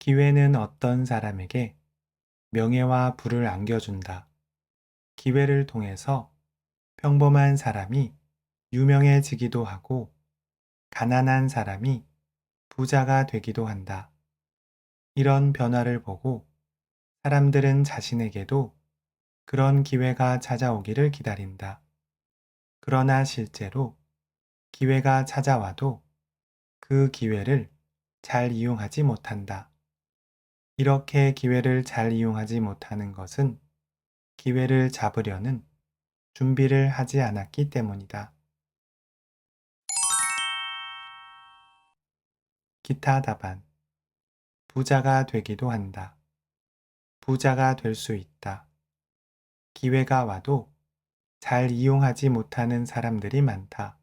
기회는 어떤 사람에게 명예와 부를 안겨준다. 기회를 통해서 평범한 사람이 유명해지기도 하고 가난한 사람이 부자가 되기도 한다. 이런 변화를 보고 사람들은 자신에게도 그런 기회가 찾아오기를 기다린다. 그러나 실제로 기회가 찾아와도 그 기회를 잘 이용하지 못한다. 이렇게 기회를 잘 이용하지 못하는 것은 기회를 잡으려는 준비를 하지 않았기 때문이다. 기타 답안. 부자가 되기도 한다. 부자가 될 수 있다. 기회가 와도 잘 이용하지 못하는 사람들이 많다.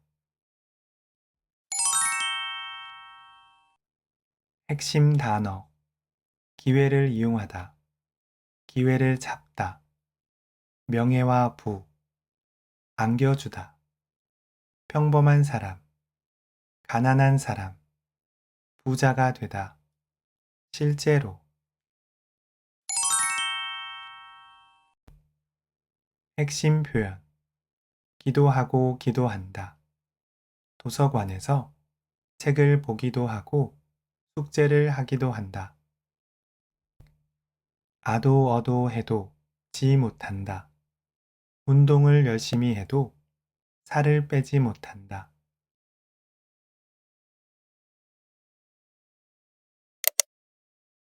핵심 단어. 기회를 이용하다. 기회를 잡다. 명예와 부. 안겨주다. 평범한 사람. 가난한 사람. 부자가 되다. 실제로. 핵심 표현. 기도하고 기도한다. 도서관에서 책을 보기도 하고 숙제를 하기도 한다. 아도 어도 해도 지 못한다. 운동을 열심히 해도 살을 빼지 못한다.